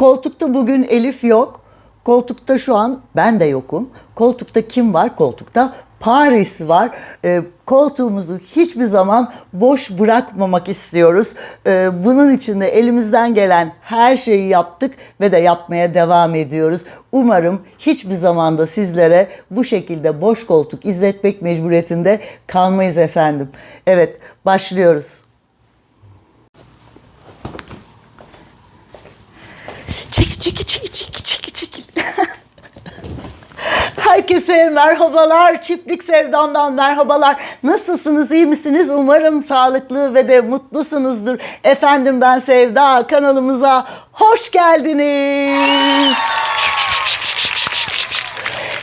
Koltukta bugün Elif yok. Koltukta şu an ben de yokum. Koltukta kim var? Koltukta Paris var. Ee, koltuğumuzu hiçbir zaman boş bırakmamak istiyoruz. Ee, bunun için de elimizden gelen her şeyi yaptık ve de yapmaya devam ediyoruz. Umarım hiçbir zamanda sizlere bu şekilde boş koltuk izletmek mecburiyetinde kalmayız efendim. Evet, başlıyoruz. Çekil, çekil, çekil, çekil, çekil. Herkese merhabalar. Çiftlik Sevdam'dan merhabalar. Nasılsınız? iyi misiniz? Umarım sağlıklı ve de mutlusunuzdur. Efendim ben Sevda. Kanalımıza hoş geldiniz.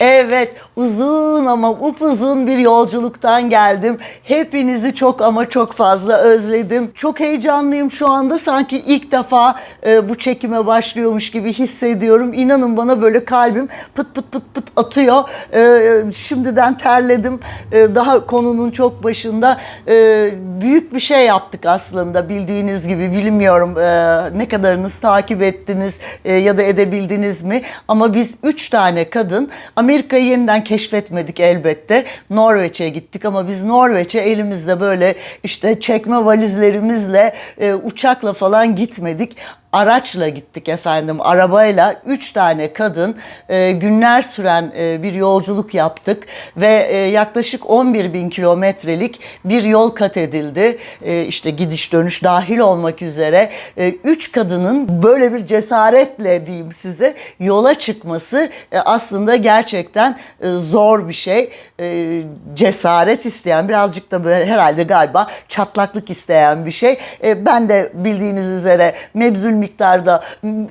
Evet, uzun ama upuzun bir yolculuktan geldim. Hepinizi çok ama çok fazla özledim. Çok heyecanlıyım şu anda. Sanki ilk defa e, bu çekime başlıyormuş gibi hissediyorum. İnanın bana böyle kalbim pıt pıt pıt pıt atıyor. E, şimdiden terledim. E, daha konunun çok başında. E, büyük bir şey yaptık aslında bildiğiniz gibi. Bilmiyorum e, ne kadarınız takip ettiniz e, ya da edebildiniz mi? Ama biz üç tane kadın Amerika'yı yeniden keşfetmedik elbette. Norveç'e gittik ama biz Norveç'e elimizde böyle işte çekme valizlerimizle e, uçakla falan gitmedik. Araçla gittik efendim, arabayla üç tane kadın e, günler süren e, bir yolculuk yaptık ve e, yaklaşık 11 bin kilometrelik bir yol kat edildi. E, işte gidiş dönüş dahil olmak üzere e, üç kadının böyle bir cesaretle diyeyim size yola çıkması e, aslında gerçekten e, zor bir şey. E, cesaret isteyen birazcık da böyle herhalde galiba çatlaklık isteyen bir şey. E, ben de bildiğiniz üzere mebzul miktarda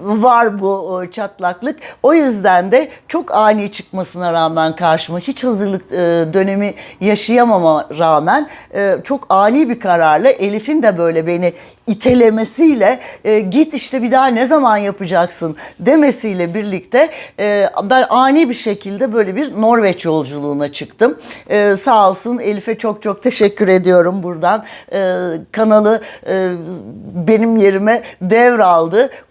var bu e, çatlaklık. O yüzden de çok ani çıkmasına rağmen karşıma hiç hazırlık e, dönemi yaşayamama rağmen e, çok ani bir kararla Elif'in de böyle beni itelemesiyle git işte bir daha ne zaman yapacaksın demesiyle birlikte ben ani bir şekilde böyle bir Norveç yolculuğuna çıktım. Sağ olsun Elif'e çok çok teşekkür ediyorum buradan. Kanalı benim yerime devraldı.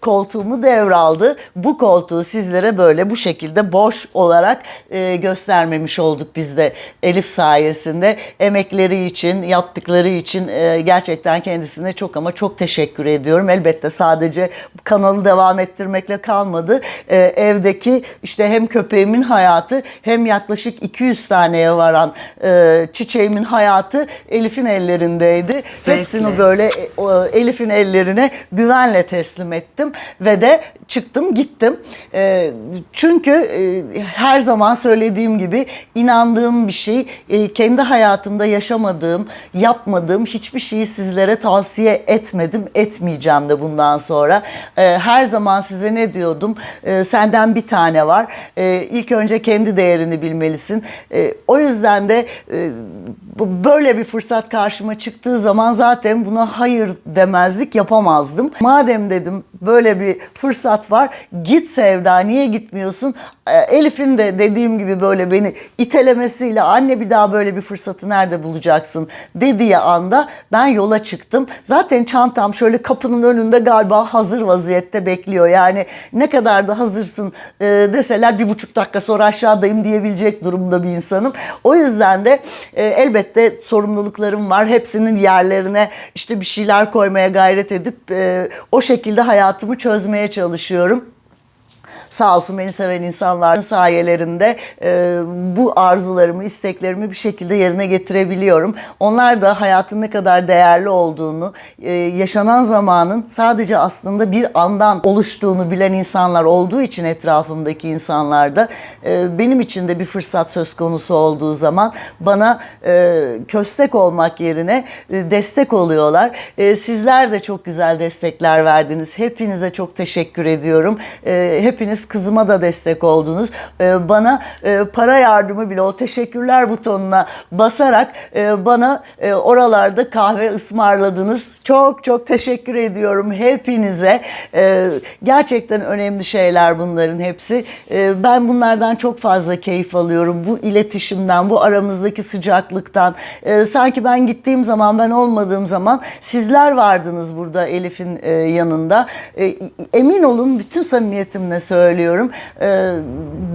Koltuğumu devraldı. Bu koltuğu sizlere böyle bu şekilde boş olarak e, göstermemiş olduk biz de Elif sayesinde. Emekleri için, yaptıkları için e, gerçekten kendisine çok ama çok teşekkür ediyorum. Elbette sadece kanalı devam ettirmekle kalmadı. E, evdeki işte hem köpeğimin hayatı hem yaklaşık 200 taneye varan e, çiçeğimin hayatı Elif'in ellerindeydi. Hepsini böyle e, Elif'in ellerine güvenle teslim ettim ve de çıktım gittim. E, çünkü e, her zaman söylediğim gibi inandığım bir şey, e, kendi hayatımda yaşamadığım, yapmadığım hiçbir şeyi sizlere tavsiye etmedim, etmeyeceğim de bundan sonra. E, her zaman size ne diyordum? E, senden bir tane var. E, ilk önce kendi değerini bilmelisin. E, o yüzden de e, böyle bir fırsat karşıma çıktığı zaman zaten buna hayır demezlik yapamazdım. Madem dedim dedim böyle bir fırsat var git Sevda niye gitmiyorsun? E, Elif'in de dediğim gibi böyle beni itelemesiyle anne bir daha böyle bir fırsatı nerede bulacaksın dediği anda ben yola çıktım. Zaten çantam şöyle kapının önünde galiba hazır vaziyette bekliyor. Yani ne kadar da hazırsın e, deseler bir buçuk dakika sonra aşağıdayım diyebilecek durumda bir insanım. O yüzden de e, elbette sorumluluklarım var. Hepsinin yerlerine işte bir şeyler koymaya gayret edip e, o şekilde hayatımı çözmeye çalışıyorum. Sağ olsun beni seven insanların sayelerinde e, bu arzularımı, isteklerimi bir şekilde yerine getirebiliyorum. Onlar da hayatın ne kadar değerli olduğunu, e, yaşanan zamanın sadece aslında bir andan oluştuğunu bilen insanlar olduğu için etrafımdaki insanlarda e, benim için de bir fırsat söz konusu olduğu zaman bana e, köstek olmak yerine e, destek oluyorlar. E, sizler de çok güzel destekler verdiniz. Hepinize çok teşekkür ediyorum. E, hepiniz ettiniz. Kızıma da destek oldunuz. E, bana e, para yardımı bile o teşekkürler butonuna basarak e, bana e, oralarda kahve ısmarladınız. Çok çok teşekkür ediyorum hepinize. E, gerçekten önemli şeyler bunların hepsi. E, ben bunlardan çok fazla keyif alıyorum. Bu iletişimden, bu aramızdaki sıcaklıktan. E, sanki ben gittiğim zaman, ben olmadığım zaman sizler vardınız burada Elif'in e, yanında. E, emin olun bütün samimiyetimle söylüyorum. E,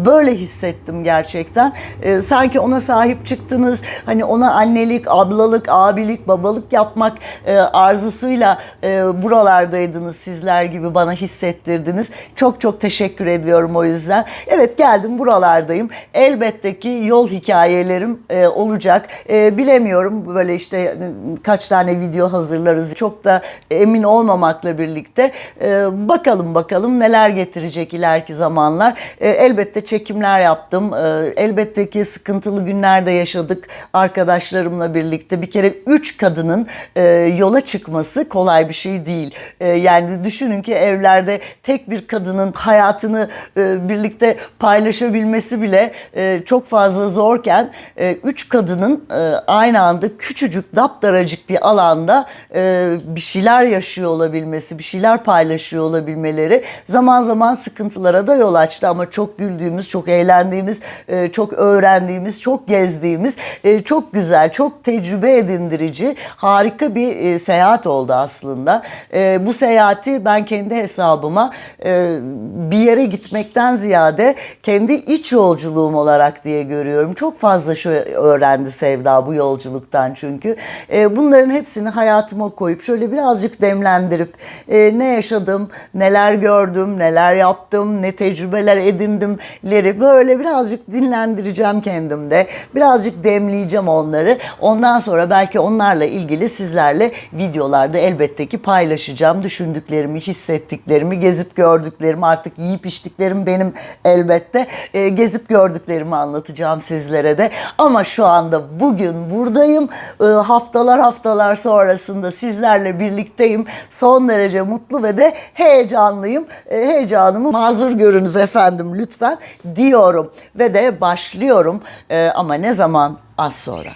böyle hissettim gerçekten. E, sanki ona sahip çıktınız. Hani ona annelik, ablalık, abilik, babalık yapmak e, arzusuyla e, buralardaydınız sizler gibi bana hissettirdiniz. Çok çok teşekkür ediyorum o yüzden. Evet geldim buralardayım. Elbette ki yol hikayelerim e, olacak. E, bilemiyorum böyle işte e, kaç tane video hazırlarız. Çok da emin olmamakla birlikte e, bakalım bakalım neler getirecek ileriki zamanlar. E, elbette çekimler yaptım. E, elbette ki sıkıntılı günler de yaşadık arkadaşlarımla birlikte. Bir kere üç kadının e, yola çıkması kolay bir şey değil. E, yani düşünün ki evlerde tek bir kadının hayatını birlikte paylaşabilmesi bile çok fazla zorken üç kadının aynı anda küçücük daptaracık bir alanda bir şeyler yaşıyor olabilmesi, bir şeyler paylaşıyor olabilmeleri zaman zaman sıkıntılara da yol açtı ama çok güldüğümüz, çok eğlendiğimiz, e, çok öğrendiğimiz, çok gezdiğimiz, e, çok güzel, çok tecrübe edindirici, harika bir e, seyahat oldu aslında. Bu seyahati ben kendi hesabıma bir yere gitmekten ziyade kendi iç yolculuğum olarak diye görüyorum. Çok fazla şey öğrendi Sevda bu yolculuktan çünkü. Bunların hepsini hayatıma koyup şöyle birazcık demlendirip ne yaşadım, neler gördüm, neler yaptım, ne tecrübeler edindimleri böyle birazcık dinlendireceğim kendimde. Birazcık demleyeceğim onları. Ondan sonra belki onlarla ilgili sizlerle videolarda elbette ki paylaşacağım. Düşündüklerimi, hissettiklerimi, gezip gördüklerimi, artık yiyip içtiklerim benim elbette. E, gezip gördüklerimi anlatacağım sizlere de. Ama şu anda bugün buradayım. E, haftalar haftalar sonrasında sizlerle birlikteyim. Son derece mutlu ve de heyecanlıyım. E, heyecanımı mazur görünüz efendim lütfen diyorum. Ve de başlıyorum. E, ama ne zaman? Az sonra.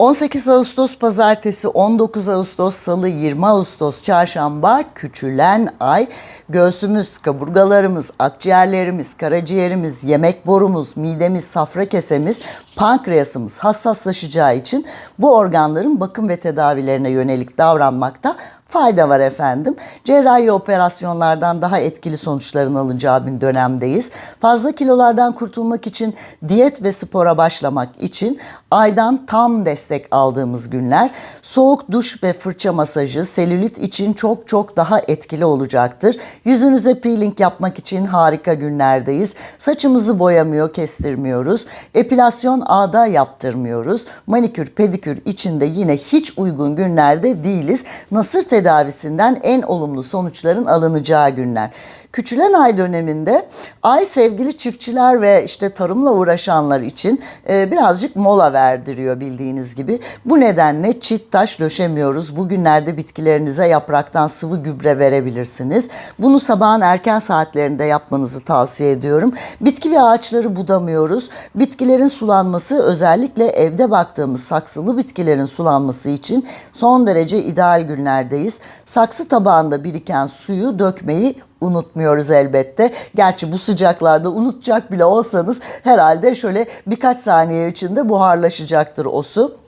18 Ağustos pazartesi, 19 Ağustos salı, 20 Ağustos çarşamba küçülen ay göğsümüz, kaburgalarımız, akciğerlerimiz, karaciğerimiz, yemek borumuz, midemiz, safra kesemiz, pankreasımız hassaslaşacağı için bu organların bakım ve tedavilerine yönelik davranmakta fayda var efendim. Cerrahi operasyonlardan daha etkili sonuçların alınacağı bir dönemdeyiz. Fazla kilolardan kurtulmak için diyet ve spora başlamak için aydan tam destek aldığımız günler. Soğuk duş ve fırça masajı selülit için çok çok daha etkili olacaktır. Yüzünüze peeling yapmak için harika günlerdeyiz. Saçımızı boyamıyor, kestirmiyoruz. Epilasyon ağda yaptırmıyoruz. Manikür, pedikür içinde yine hiç uygun günlerde değiliz. Nasır tedavisinden en olumlu sonuçların alınacağı günler. Küçülen ay döneminde ay sevgili çiftçiler ve işte tarımla uğraşanlar için e, birazcık mola verdiriyor bildiğiniz gibi. Bu nedenle çit taş döşemiyoruz. Bugünlerde bitkilerinize yapraktan sıvı gübre verebilirsiniz. Bunu sabahın erken saatlerinde yapmanızı tavsiye ediyorum. Bitki ve ağaçları budamıyoruz. Bitkilerin sulanması özellikle evde baktığımız saksılı bitkilerin sulanması için son derece ideal günlerdeyiz. Saksı tabağında biriken suyu dökmeyi unutmuyoruz elbette. Gerçi bu sıcaklarda unutacak bile olsanız herhalde şöyle birkaç saniye içinde buharlaşacaktır o su.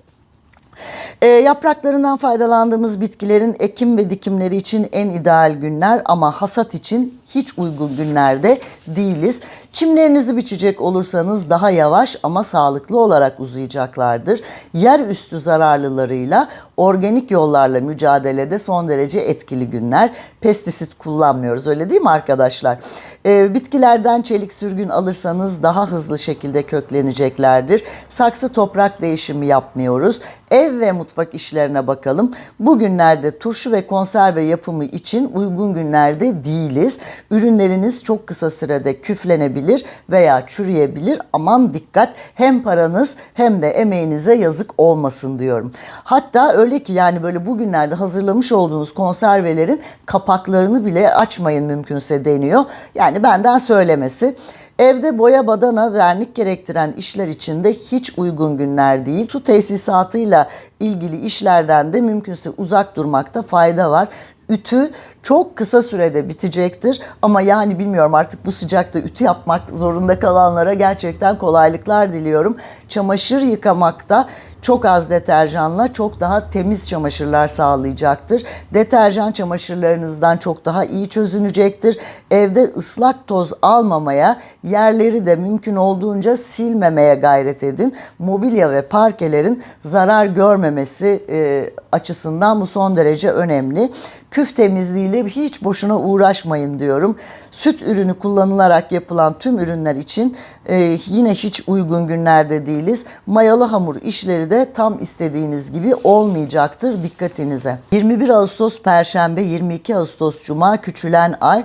E, yapraklarından faydalandığımız bitkilerin ekim ve dikimleri için en ideal günler ama hasat için hiç uygun günlerde değiliz. Çimlerinizi biçecek olursanız daha yavaş ama sağlıklı olarak uzayacaklardır. Yer üstü zararlılarıyla organik yollarla mücadelede son derece etkili günler. Pestisit kullanmıyoruz öyle değil mi arkadaşlar? Ee, bitkilerden çelik sürgün alırsanız daha hızlı şekilde kökleneceklerdir. Saksı toprak değişimi yapmıyoruz. Ev ve mutfak işlerine bakalım. Bugünlerde turşu ve konserve yapımı için uygun günlerde değiliz. Ürünleriniz çok kısa sürede küflenebilir veya çürüyebilir. Aman dikkat hem paranız hem de emeğinize yazık olmasın diyorum. Hatta öyle ki yani böyle bugünlerde hazırlamış olduğunuz konservelerin kapaklarını bile açmayın mümkünse deniyor. Yani benden söylemesi. Evde boya badana vernik gerektiren işler için de hiç uygun günler değil. Su tesisatıyla ilgili işlerden de mümkünse uzak durmakta fayda var. Ütü çok kısa sürede bitecektir ama yani bilmiyorum artık bu sıcakta ütü yapmak zorunda kalanlara gerçekten kolaylıklar diliyorum. Çamaşır yıkamakta çok az deterjanla çok daha temiz çamaşırlar sağlayacaktır. Deterjan çamaşırlarınızdan çok daha iyi çözünecektir. Evde ıslak toz almamaya, yerleri de mümkün olduğunca silmemeye gayret edin. Mobilya ve parkelerin zarar görmemesi e, açısından bu son derece önemli. Küf temizliğiyle hiç boşuna uğraşmayın diyorum. Süt ürünü kullanılarak yapılan tüm ürünler için e, yine hiç uygun günlerde değiliz. Mayalı hamur işleri de tam istediğiniz gibi olmayacaktır dikkatinize. 21 Ağustos Perşembe, 22 Ağustos Cuma küçülen ay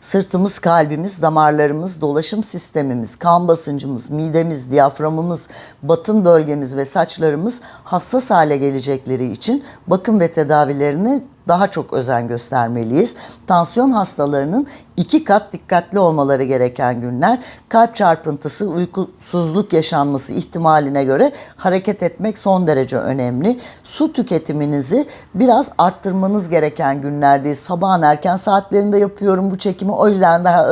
Sırtımız, kalbimiz, damarlarımız, dolaşım sistemimiz, kan basıncımız, midemiz, diyaframımız, batın bölgemiz ve saçlarımız hassas hale gelecekleri için bakım ve tedavilerine daha çok özen göstermeliyiz. Tansiyon hastalarının iki kat dikkatli olmaları gereken günler. Kalp çarpıntısı, uykusuzluk yaşanması ihtimaline göre hareket etmek son derece önemli. Su tüketiminizi biraz arttırmanız gereken günlerdeyiz. Sabahın erken saatlerinde yapıyorum bu çekimi. O yüzden daha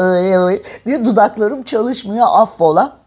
diye dudaklarım çalışmıyor affola.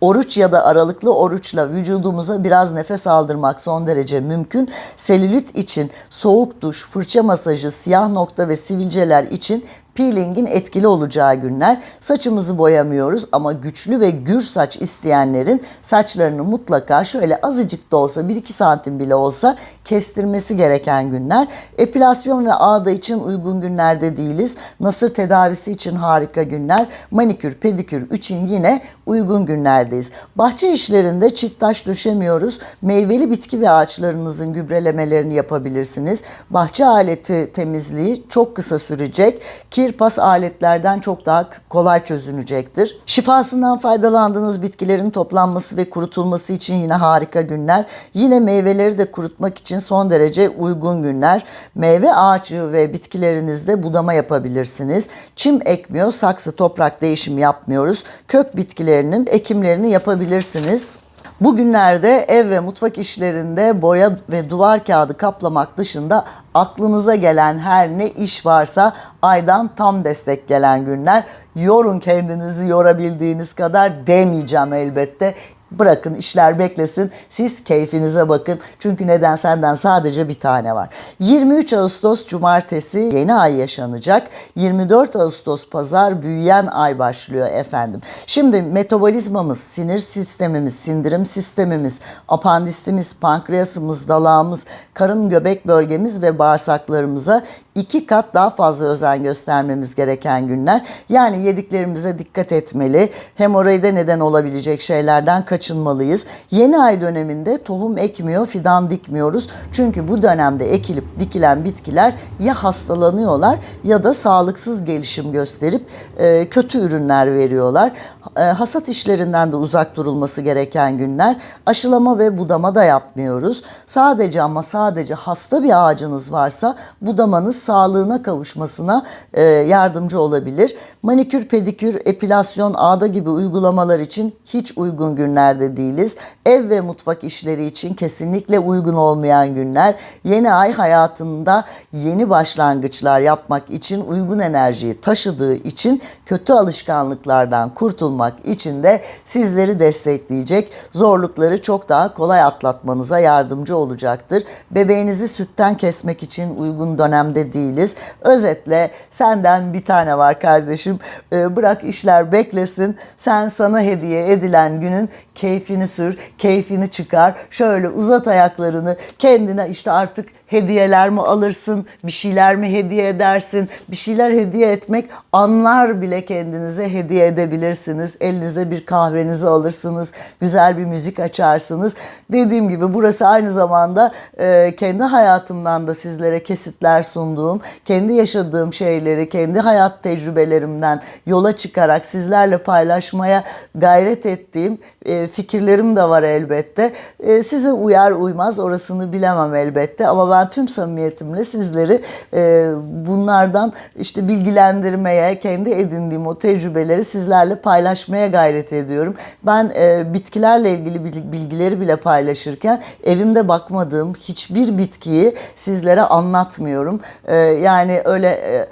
Oruç ya da aralıklı oruçla vücudumuza biraz nefes aldırmak son derece mümkün. Selülit için soğuk duş, fırça masajı, siyah nokta ve sivilceler için peelingin etkili olacağı günler. Saçımızı boyamıyoruz ama güçlü ve gür saç isteyenlerin saçlarını mutlaka şöyle azıcık da olsa 1-2 santim bile olsa kestirmesi gereken günler. Epilasyon ve ağda için uygun günlerde değiliz. Nasır tedavisi için harika günler. Manikür, pedikür için yine uygun günlerdeyiz. Bahçe işlerinde çift taş düşemiyoruz. Meyveli bitki ve ağaçlarınızın gübrelemelerini yapabilirsiniz. Bahçe aleti temizliği çok kısa sürecek. Kirpas aletlerden çok daha kolay çözünecektir. Şifasından faydalandığınız bitkilerin toplanması ve kurutulması için yine harika günler. Yine meyveleri de kurutmak için son derece uygun günler. Meyve ağacı ve bitkilerinizde budama yapabilirsiniz. Çim ekmiyor, saksı toprak değişimi yapmıyoruz. Kök bitkilerinin ekimlerini yapabilirsiniz. Bugünlerde ev ve mutfak işlerinde boya ve duvar kağıdı kaplamak dışında aklınıza gelen her ne iş varsa aydan tam destek gelen günler. Yorun kendinizi yorabildiğiniz kadar demeyeceğim elbette. Bırakın işler beklesin. Siz keyfinize bakın. Çünkü neden senden sadece bir tane var. 23 Ağustos Cumartesi yeni ay yaşanacak. 24 Ağustos Pazar büyüyen ay başlıyor efendim. Şimdi metabolizmamız, sinir sistemimiz, sindirim sistemimiz, apandistimiz, pankreasımız, dalağımız, karın göbek bölgemiz ve bağırsaklarımıza iki kat daha fazla özen göstermemiz gereken günler. Yani yediklerimize dikkat etmeli. Hemoroide neden olabilecek şeylerden kaçınmalıyız. Yeni ay döneminde tohum ekmiyor, fidan dikmiyoruz. Çünkü bu dönemde ekilip dikilen bitkiler ya hastalanıyorlar ya da sağlıksız gelişim gösterip e, kötü ürünler veriyorlar. E, hasat işlerinden de uzak durulması gereken günler. Aşılama ve budama da yapmıyoruz. Sadece ama sadece hasta bir ağacınız varsa budamanız sağlığına kavuşmasına e, yardımcı olabilir. Manikür, pedikür, epilasyon, ağda gibi uygulamalar için hiç uygun günlerde değiliz. Ev ve mutfak işleri için kesinlikle uygun olmayan günler. Yeni ay hayatında yeni başlangıçlar yapmak için uygun enerjiyi taşıdığı için kötü alışkanlıklardan kurtulmak için de sizleri destekleyecek zorlukları çok daha kolay atlatmanıza yardımcı olacaktır. Bebeğinizi sütten kesmek için uygun dönemde değiliz. Özetle senden bir tane var kardeşim. Ee, bırak işler beklesin. Sen sana hediye edilen günün keyfini sür, keyfini çıkar. Şöyle uzat ayaklarını kendine işte artık hediyeler mi alırsın, bir şeyler mi hediye edersin? Bir şeyler hediye etmek anlar bile kendinize hediye edebilirsiniz. Elinize bir kahvenizi alırsınız, güzel bir müzik açarsınız. Dediğim gibi burası aynı zamanda e, kendi hayatımdan da sizlere kesitler sunduğum, kendi yaşadığım şeyleri, kendi hayat tecrübelerimden yola çıkarak sizlerle paylaşmaya gayret ettiğim e, fikirlerim de var elbette. E, size uyar uymaz orasını bilemem elbette ama ben tüm samimiyetimle sizleri e, bunlardan işte bilgilendirmeye, kendi edindiğim o tecrübeleri sizlerle paylaşmaya gayret ediyorum. Ben e, bitkilerle ilgili bil- bilgileri bile paylaşırken evimde bakmadığım hiçbir bitkiyi sizlere anlatmıyorum. E, yani öyle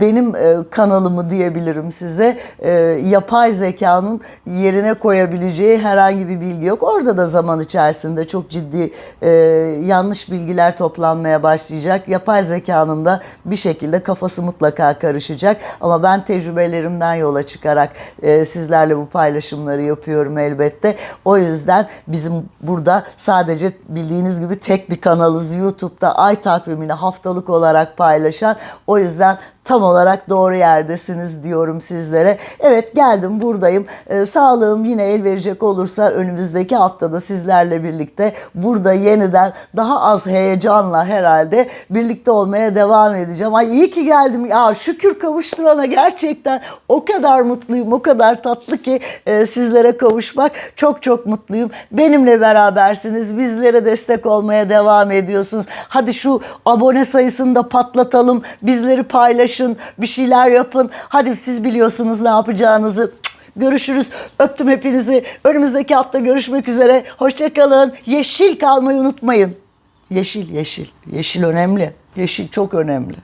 benim kanalımı diyebilirim size. Yapay zekanın yerine koyabileceği herhangi bir bilgi yok. Orada da zaman içerisinde çok ciddi yanlış bilgiler toplanmaya başlayacak. Yapay zekanın da bir şekilde kafası mutlaka karışacak. Ama ben tecrübelerimden yola çıkarak e, sizlerle bu paylaşımları yapıyorum elbette. O yüzden bizim burada sadece bildiğiniz gibi tek bir kanalız. YouTube'da ay takvimini haftalık olarak paylaşan. O yüzden tam olarak doğru yerdesiniz diyorum sizlere. Evet geldim buradayım. Ee, sağlığım yine el verecek olursa önümüzdeki haftada sizlerle birlikte burada yeniden daha az heyecanla herhalde birlikte olmaya devam edeceğim. Ay iyi ki geldim. Ya şükür kavuşturana gerçekten o kadar mutluyum, o kadar tatlı ki e, sizlere kavuşmak. Çok çok mutluyum. Benimle berabersiniz. Bizlere destek olmaya devam ediyorsunuz. Hadi şu abone sayısını da patlatalım. Bizleri paylaşın, bir şeyler yapın. Hadi siz biliyorsunuz ne yapacağınızı. Görüşürüz. Öptüm hepinizi. Önümüzdeki hafta görüşmek üzere. Hoşçakalın. Yeşil kalmayı unutmayın. Yeşil, yeşil. Yeşil önemli. Yeşil çok önemli.